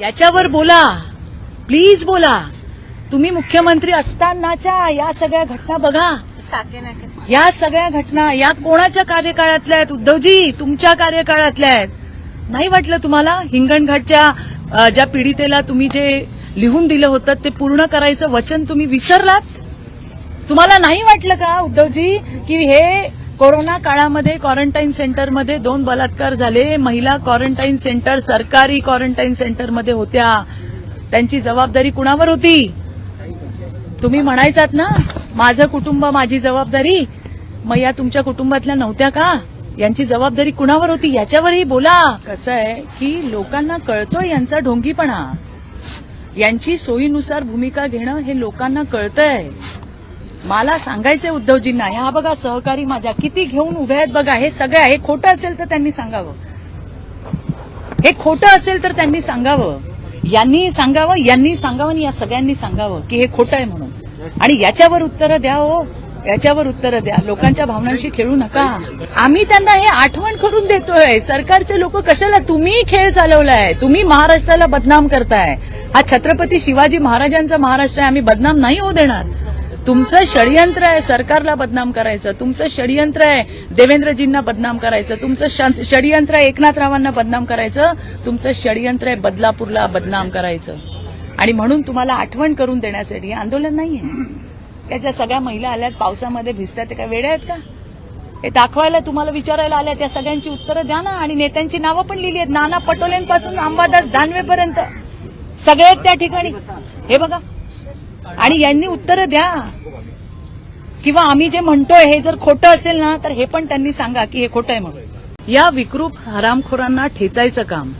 याच्यावर बोला. प्लीज बोला. तुम्ही मुख्यमंत्री असतानाच्या या सगळ्या घटना बघा. या सगळ्या घटना या कोणाच्या कार्यकाळातल्या आहेत? उद्धवजी तुमच्या कार्यकाळातल्या आहेत. नाही वाटलं तुम्हाला हिंगणघाटच्या ज्या पीडितेला तुम्ही जे लिहून दिलं होतं ते पूर्ण करायचं वचन तुम्ही विसरलात? तुम्हाला नाही वाटलं का उद्धवजी की हे कोरोना काळामध्ये क्वारंटाईन सेंटरमध्ये दोन बलात्कार झाले. महिला क्वारंटाईन सेंटर सरकारी क्वारंटाईन सेंटरमध्ये होत्या. त्यांची जबाबदारी कुणावर होती? तुम्ही म्हणायचात ना माझं कुटुंब माझी जबाबदारी. मग या तुमच्या कुटुंबातल्या नव्हत्या का? यांची जबाबदारी कुणावर होती? याच्यावरही बोला. कसं आहे की लोकांना कळतोय यांचा ढोंगीपणा. यांची सोयीनुसार भूमिका घेणं हे लोकांना कळतंय. मला सांगायचंय उद्धवजींना ह्या बघा सहकारी माझ्या किती घेऊन उभे आहेत बघा हे सगळं हे खोटं असेल तर त्यांनी सांगावं. हे खोटं असेल तर त्यांनी सांगावं. यांनी सांगावं यांनी सांगावं आणि या सगळ्यांनी सांगावं की हे खोटं आहे म्हणून. आणि याच्यावर उत्तरं द्या हो याच्यावर उत्तरं द्या. लोकांच्या भावनांशी खेळू नका. आम्ही त्यांना हे आठवण करून देतोय. सरकारचे लोक कशाला तुम्ही खेळ चालवलाय? तुम्ही महाराष्ट्राला बदनाम करताय. हा छत्रपती शिवाजी महाराजांचा महाराष्ट्र आहे आम्ही बदनाम नाही होऊ देणार. तुमचं षडयंत्र आहे सरकारला बदनाम करायचं. तुमचं षडयंत्र आहे देवेंद्रजींना बदनाम करायचं. तुमचं षडयंत्र आहे एकनाथरावांना बदनाम करायचं. तुमचं षडयंत्र आहे बदलापूरला बदनाम करायचं. आणि म्हणून तुम्हाला आठवण करून देण्यासाठी आंदोलन नाहीये. त्याच्या सगळ्या महिला आल्यात पावसामध्ये भिजतात त्या काय वेड्या आहेत का? हे दाखवायला तुम्हाला विचारायला आल्या त्या सगळ्यांची उत्तरं द्या ना. आणि नेत्यांची नावं पण लिहिली आहेत. नाना पटोलेंपासून अंबादास दानवेपर्यंत. सगळे त्या ठिकाणी. हे बघा. आणि यांनी उत्तरं द्या. किंवा आम्ही जे म्हणतोय हे जर खोटं असेल ना तर हे पण त्यांनी सांगा की हे खोटं आहे म्हणून. या विकृप हरामखोरांना ठेचायचं काम.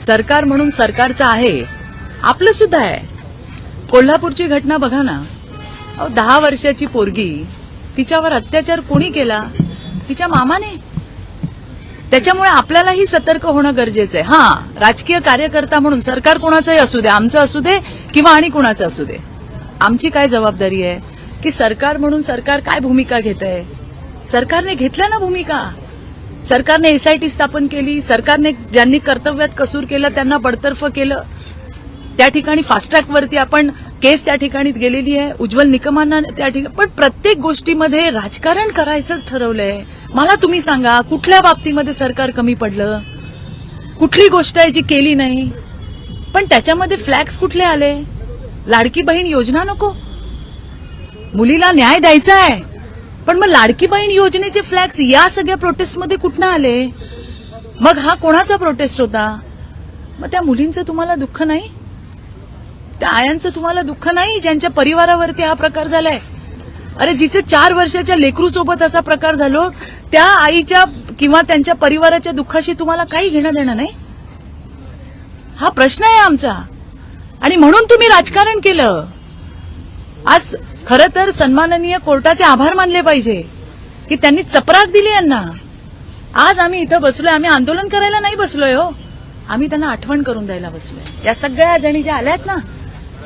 सरकार म्हणून सरकारचं आहे. आपलं सुद्धा आहे. कोल्हापूरची घटना बघा ना. अहो, दहा वर्षाची पोरगी. तिच्यावर अत्याचार कोणी केला? तिच्या मामाने? त्याच्यामुळे आपल्यालाही सतर्क होणं गरजेचं आहे. हा राजकीय कार्यकर्ता म्हणून सरकार कोणाचंही असू दे आमचं असू दे किंवा आणि कुणाचं असू दे. आमची काय जबाबदारी आहे? की सरकार म्हणून सरकार काय भूमिका घेत आहे सरकारने घेतल्या ना भूमिका? सरकारने एसआयटी स्थापन केली सरकारने ज्यांनी कर्तव्यात कसूर केलं त्यांना बडतर्फ केलं. त्या ठिकाणी फास्ट्रॅकवरती आपण केस त्या ठिकाणी गेलेली आहे. उज्ज्वल निकमांना त्या ठिकाणी पण प्रत्येक गोष्टीमध्ये राजकारण करायचंच ठरवलंय. मला तुम्ही सांगा कुठल्या बाबतीमध्ये सरकार कमी पडलं? कुठली गोष्ट आहे जी केली नाही? पण त्याच्यामध्ये फ्लॅग्स कुठले आले? लाडकी बहीण योजना नको. मुलीला न्याय द्यायचा आहे पण मग लाडकी बहीण योजनेचे फ्लॅग्स या सगळ्या प्रोटेस्टमध्ये कुठनं आले? मग हा कोणाचा प्रोटेस्ट होता? मग त्या मुलींचं तुम्हाला दुःख नाही? त्या आयांचं तुम्हाला दुःख नाही? ज्यांच्या परिवारावरती हा प्रकार झालाय? अरे जिचे चार वर्षाच्या लेकरू सोबत असा प्रकार झालो त्या आईच्या किंवा त्यांच्या परिवाराच्या दुःखाशी तुम्हाला काही घेणं देणं नाही? हा प्रश्न आहे आमचा. आणि म्हणून तुम्ही राजकारण केलं. आज खरं तर सन्माननीय कोर्टाचे आभार मानले पाहिजे की त्यांनी चपराक दिली यांना. आज आम्ही इथं बसलोय आम्ही आंदोलन करायला नाही बसलोय हो. आम्ही त्यांना आठवण करून द्यायला बसलोय. या सगळ्या जणी ज्या आल्यात ना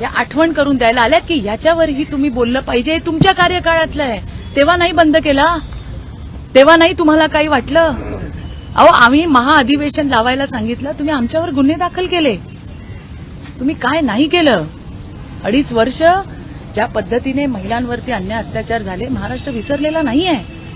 या आठवण करून द्यायला आल्यात की याच्यावरही तुम्ही बोललं पाहिजे. हे तुमच्या कार्यकाळातलं आहे. तेव्हा नाही बंद केला. तेव्हा नाही तुम्हाला काही वाटलं. अहो आम्ही महाअधिवेशन लावायला सांगितलं. तुम्ही आमच्यावर गुन्हे दाखल केले. तुम्ही काय नाही केलं? अडीच वर्ष ज्या पद्धतीने महिलांवरती अन्याय अत्याचार झाले महाराष्ट्र विसरलेला नाही आहे